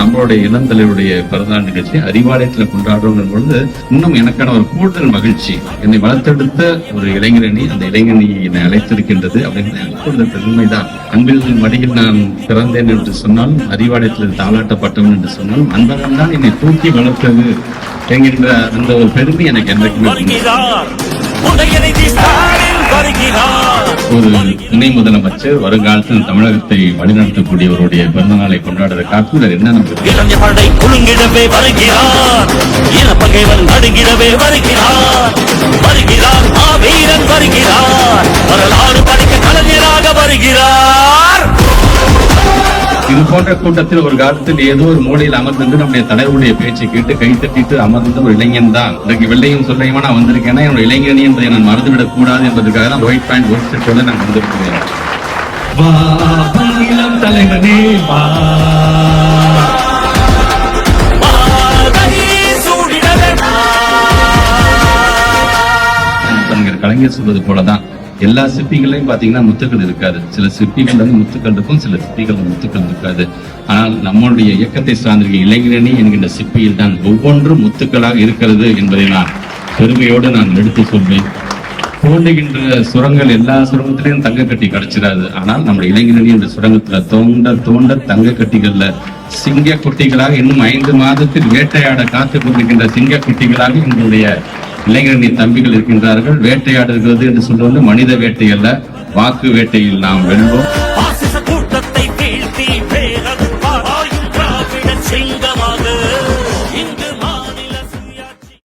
நம்மளுடைய இளந்தலைவருடைய பிறந்தநாள் நிகழ்ச்சி அறிவாலயத்துல கொண்டாடுறோங்கிற பொழுது இன்னும் எனக்கான ஒரு கூடுதல் மகிழ்ச்சி. என்னை வளர்த்தெடுத்த ஒரு இளைஞரணி அந்த இளைஞரணி என்னை அழைத்திருக்கின்றது அப்படின்னு கூடுதல் பெருமைதான். அன்பில் மடியில் நான் பிறந்தேன் என்று சொன்னாலும் அறிவாலயத்தில் தாளாட்டப்பட்டவன் என்று சொன்னாலும் அன்பகம் தான் என்னை தூக்கி வளர்த்தது என்கின்ற அந்த ஒரு பெருமை எனக்கு என்றைக்குமே ஒரு துணை முதலமைச்சர் வருங்காலத்தில் தமிழகத்தை வழிநடத்தக்கூடியவருடைய பிறந்த நாளை கொண்டாடுற காலத்தில் என்ன நமக்கு இளைஞ வருகிறார். வருகிறார். இது போன்ற கூட்டத்தில் ஒரு காலத்தில் ஏதோ ஒரு மூலையில் அமர்ந்து நம்முடைய தலைவருடைய பேச்சை கேட்டு கை தட்டிட்டு அமர்ந்த ஒரு இளைஞன் தான் இன்றைக்கு வெள்ளையும் சொல்லையுமா நான் வந்திருக்கேன் என்னோட இளைஞனி என்பதை நான் மறந்துவிடக் கூடாது என்பதற்காக தான் ஒயிட் பேண்ட் ஒயிட் ஷர்ட்டோட நான் வந்திருக்கிறேன். தலைவனே வா. கலைஞர் சொல்வது போலதான். எல்லா சிற்பிகளையும் பார்த்தீங்கன்னா முத்துக்கள் இருக்காது. சில சிற்பிகள் வந்து முத்துக்கள் இருக்கும் சில சிற்பிகள் முத்துக்கள் இருக்காது. ஆனால் நம்மளுடைய இயக்கத்தை சார்ந்திருக்க இளைஞரணி என்கின்ற சிற்பியில் தான் ஒவ்வொன்றும் முத்துக்களாக இருக்கிறது என்பதை நான் பெருமையோடு நான் எடுத்து சொல்வேன் தோண்டுகின்ற சுரங்கள் எல்லா சுரங்கத்திலையும் தங்க கட்டி கிடைச்சிடாது ஆனால் நம்ம இளைஞரணி இந்த சுரங்கத்துல தோண்ட தோண்ட தங்க கட்டிகள்ல சிங்க குட்டிகளாக இன்னும் ஐந்து மாதத்தில் வேட்டையாட காத்து கொண்டிருக்கின்ற சிங்க குட்டிகளாக எங்களுடைய இளைஞர்களின் தம்பிகள் இருக்கின்றார்கள். வேட்டையாடுகிறது என்று சொல்வது மனித வேட்டை அல்ல வாக்கு வேட்டையில் நாம் வெல்வோம். கூட்டத்தை